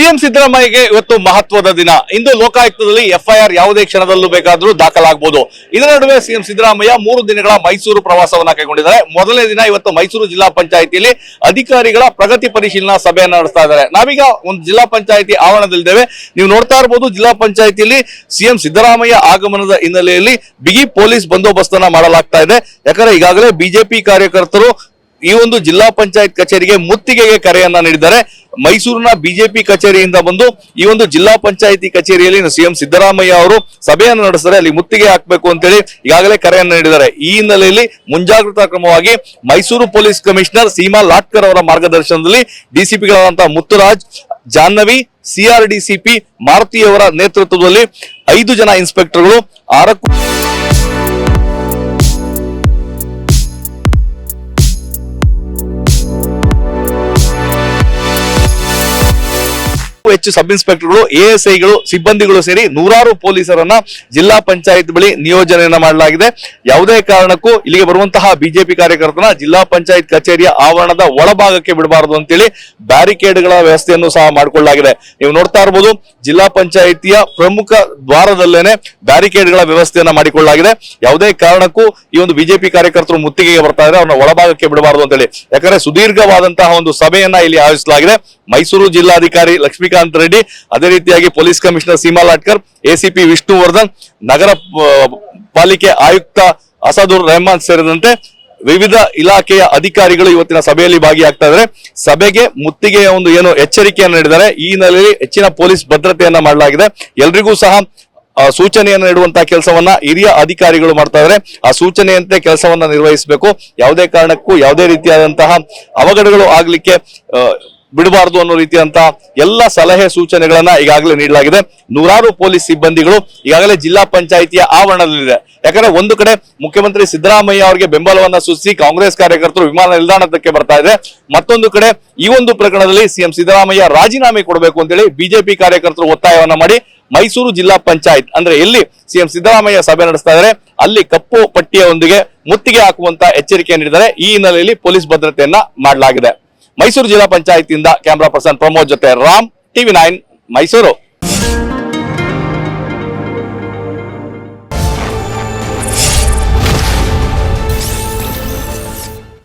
CM ಸಿದ್ದರಾಮಯ್ಯಗೆ ಇವತ್ತು ಮಹತ್ವದ ದಿನ. ಇಂದು ಲೋಕಾಯುಕ್ತದಲ್ಲಿ ಎಫ್ಐಆರ್ ಯಾವುದೇ ಕ್ಷಣದಲ್ಲೂ ಬೇಕಾದರೂ ದಾಖಲಾಗಬಹುದು ಇದರ ನಡುವೆ ಸಿಎಂ ಸಿದ್ದರಾಮಯ್ಯ ಮೂರು ದಿನಗಳ ಮೈಸೂರು ಪ್ರವಾಸವನ್ನು ಕೈಗೊಂಡಿದ್ದಾರೆ. ಮೊದಲನೇ ದಿನ ಇವತ್ತು ಮೈಸೂರು ಜಿಲ್ಲಾ ಪಂಚಾಯಿತಿಯಲ್ಲಿ ಅಧಿಕಾರಿಗಳ ಪ್ರಗತಿ ಪರಿಶೀಲನಾ ಸಭೆಯನ್ನು ನಡೆಸ್ತಾ ಇದ್ದಾರೆ. ನಾವೀಗ ಒಂದು ಜಿಲ್ಲಾ ಪಂಚಾಯಿತಿ ಆವರಣದಲ್ಲಿದ್ದೇವೆ. ನೀವು ನೋಡ್ತಾ ಇರಬಹುದು ಜಿಲ್ಲಾ ಪಂಚಾಯಿತಿಯಲ್ಲಿ ಸಿಎಂ ಸಿದ್ದರಾಮಯ್ಯ ಆಗಮನದ ಹಿನ್ನೆಲೆಯಲ್ಲಿ ಬಿಗಿ ಪೊಲೀಸ್ ಬಂದೋಬಸ್ತ್ ಅನ್ನ ಮಾಡಲಾಗ್ತಾ ಇದೆ. ಯಾಕಂದ್ರೆ ಈಗಾಗಲೇ ಬಿಜೆಪಿ ಕಾರ್ಯಕರ್ತರು ಈ ಒಂದು ಜಿಲ್ಲಾ ಪಂಚಾಯತ್ ಕಚೇರಿಗೆ ಮುತ್ತಿಗೆಗೆ ಕರೆಯನ್ನ ನೀಡಿದ್ದಾರೆ. ಮೈಸೂರಿನ ಬಿಜೆಪಿ ಕಚೇರಿಯಿಂದ ಬಂದು ಈ ಒಂದು ಜಿಲ್ಲಾ ಪಂಚಾಯಿತಿ ಕಚೇರಿಯಲ್ಲಿ ಸಿಎಂ ಸಿದ್ದರಾಮಯ್ಯ ಅವರು ಸಭೆಯನ್ನು ನಡೆಸಿದರೆ ಅಲ್ಲಿ ಮುತ್ತಿಗೆ ಹಾಕಬೇಕು ಅಂತೇಳಿ ಈಗಾಗಲೇ ಕರೆಯನ್ನು ನೀಡಿದ್ದಾರೆ. ಈ ಹಿನ್ನೆಲೆಯಲ್ಲಿ ಮುಂಜಾಗ್ರತಾ ಕ್ರಮವಾಗಿ ಮೈಸೂರು ಪೊಲೀಸ್ ಕಮಿಷನರ್ ಸೀಮಾ ಲಾಟ್ಕರ್ ಅವರ ಮಾರ್ಗದರ್ಶನದಲ್ಲಿ ಡಿಸಿಪಿಗಳಾದಂತಹ ಮುತ್ತುರಾಜ್, ಜಾಹ್ನವಿ ಸಿಆರ್ಡಿಸಿಪಿ ಮಾರುತಿಯವರ ನೇತೃತ್ವದಲ್ಲಿ ಐದು ಜನ ಇನ್ಸ್ಪೆಕ್ಟರ್ಗಳು ಆರಕ್ಕೂ ಹೆಚ್ಚು ಸಬ್ ಇನ್ಸ್ಪೆಕ್ಟರ್ಗಳು ಎಎಸ್ಐಗಳು ಸಿಬ್ಬಂದಿಗಳು ಸೇರಿ ನೂರಾರು ಪೊಲೀಸರನ್ನ ಜಿಲ್ಲಾ ಪಂಚಾಯತ್ ಬಳಿ ನಿಯೋಜನೆಯನ್ನ ಮಾಡಲಾಗಿದೆ. ಯಾವುದೇ ಕಾರಣಕ್ಕೂ ಇಲ್ಲಿಗೆ ಬರುವಂತಹ ಬಿಜೆಪಿ ಕಾರ್ಯಕರ್ತನ ಜಿಲ್ಲಾ ಪಂಚಾಯತ್ ಕಚೇರಿಯ ಆವರಣದ ಒಳಭಾಗಕ್ಕೆ ಬಿಡಬಾರದು ಅಂತೇಳಿ ಬ್ಯಾರಿಕೇಡ್ಗಳ ವ್ಯವಸ್ಥೆಯನ್ನು ಸಹ ಮಾಡಿಕೊಳ್ಳಲಾಗಿದೆ. ನೀವು ನೋಡ್ತಾ ಇರಬಹುದು ಜಿಲ್ಲಾ ಪಂಚಾಯಿತಿಯ ಪ್ರಮುಖ ದ್ವಾರದಲ್ಲೇನೆ ಬ್ಯಾರಿಕೇಡ್ಗಳ ವ್ಯವಸ್ಥೆಯನ್ನ ಮಾಡಿಕೊಳ್ಳಲಾಗಿದೆ. ಯಾವುದೇ ಕಾರಣಕ್ಕೂ ಈ ಒಂದು ಬಿಜೆಪಿ ಕಾರ್ಯಕರ್ತರು ಮುತ್ತಿಗೆಗೆ ಬರ್ತಾ ಇದ್ರೆ ಅವ್ರನ್ನ ಒಳಭಾಗಕ್ಕೆ ಬಿಡಬಾರದು ಅಂತೇಳಿ. ಯಾಕಂದ್ರೆ ಸುದೀರ್ಘವಾದಂತಹ ಒಂದು ಸಭೆಯನ್ನ ಇಲ್ಲಿ ಆಯೋಜಿಸಲಾಗಿದೆ. ಮೈಸೂರು ಜಿಲ್ಲಾಧಿಕಾರಿ ಲಕ್ಷ್ಮೀಕಾಂತ್ ರೆಡ್ಡಿ. ಅದೇ ರೀತಿಯಾಗಿ police commissioner Seema Latkar ACP Vishnuvardhan, ನಗರ ಪಾಲಿಕೆ ಆಯುಕ್ತ ಅಸಾದುರ್ ರೆಹಮಾನ್ ಸೇರಿದಂತೆ ವಿವಿಧ ಇಲಾಖೆಯ ಅಧಿಕಾರಿಗಳು ಇವತ್ತಿನ ಸಭೆಯಲ್ಲಿ ಭಾಗಿಯಾಗ್ತಾ ಇದ್ದಾರೆ. ಸಭೆಗೆ ಮುತ್ತಿಗೆಯ ಒಂದು ಏನು ಎಚ್ಚರಿಕೆಯನ್ನು ನೀಡಿದ್ದಾರೆ. ಈ ಹಿನ್ನೆಲೆಯಲ್ಲಿ ಹೆಚ್ಚಿನ ಪೊಲೀಸ್ ಭದ್ರತೆಯನ್ನ ಮಾಡಲಾಗಿದೆ. ಎಲ್ರಿಗೂ ಸಹ ಸೂಚನೆಯನ್ನು ನೀಡುವಂತಹ ಕೆಲಸವನ್ನ ಹಿರಿಯ ಅಧಿಕಾರಿಗಳು ಮಾಡ್ತಾ ಇದ್ದಾರೆ. ಆ ಸೂಚನೆಯಂತೆ ಕೆಲಸವನ್ನ ನಿರ್ವಹಿಸಬೇಕು. ಯಾವುದೇ ಕಾರಣಕ್ಕೂ ಯಾವುದೇ ರೀತಿಯಾದಂತಹ ಅವಘಡಗಳು ಆಗ್ಲಿಕ್ಕೆ ಬಿಡಬಾರದು ಅನ್ನೋ ರೀತಿಯಂತ ಎಲ್ಲ ಸಲಹೆ ಸೂಚನೆಗಳನ್ನ ಈಗಾಗಲೇ ನೀಡಲಾಗಿದೆ. ನೂರಾರು ಪೊಲೀಸ್ ಸಿಬ್ಬಂದಿಗಳು ಈಗಾಗಲೇ ಜಿಲ್ಲಾ ಪಂಚಾಯಿತಿಯ ಆವರಣದಲ್ಲಿದೆ. ಯಾಕಂದ್ರೆ ಒಂದು ಕಡೆ ಮುಖ್ಯಮಂತ್ರಿ ಸಿದ್ದರಾಮಯ್ಯ ಅವರಿಗೆ ಬೆಂಬಲವನ್ನ ಸೂಚಿಸಿ ಕಾಂಗ್ರೆಸ್ ಕಾರ್ಯಕರ್ತರು ವಿಮಾನ ನಿಲ್ದಾಣಕ್ಕೆ ಬರ್ತಾ ಇದೆ. ಮತ್ತೊಂದು ಕಡೆ ಈ ಒಂದು ಪ್ರಕರಣದಲ್ಲಿ ಸಿಎಂ ಸಿದ್ದರಾಮಯ್ಯ ರಾಜೀನಾಮೆ ಕೊಡಬೇಕು ಅಂತೇಳಿ ಬಿಜೆಪಿ ಕಾರ್ಯಕರ್ತರು ಒತ್ತಾಯವನ್ನ ಮಾಡಿ ಮೈಸೂರು ಜಿಲ್ಲಾ ಪಂಚಾಯತ್, ಅಂದ್ರೆ ಎಲ್ಲಿ ಸಿಎಂ ಸಿದ್ದರಾಮಯ್ಯ ಸಭೆ ನಡೆಸ್ತಾ ಇದ್ದಾರೆ ಅಲ್ಲಿ ಕಪ್ಪು ಪಟ್ಟಿಯೊಂದಿಗೆ ಮುತ್ತಿಗೆ ಹಾಕುವಂತ ಎಚ್ಚರಿಕೆ ನೀಡಿದ್ದಾರೆ. ಈ ಹಿನ್ನೆಲೆಯಲ್ಲಿ ಪೊಲೀಸ್ ಭದ್ರತೆಯನ್ನ ಮಾಡಲಾಗಿದೆ. ಮೈಸೂರು ಜಿಲ್ಲಾ ಪಂಚಾಯತಿಯಿಂದ ಕ್ಯಾಮರಾ ಪರ್ಸನ್ ಪ್ರಮೋದ್ ಜೊತೆ ರಾಮ್ ಟಿವಿ ನೈನ್ ಮೈಸೂರು.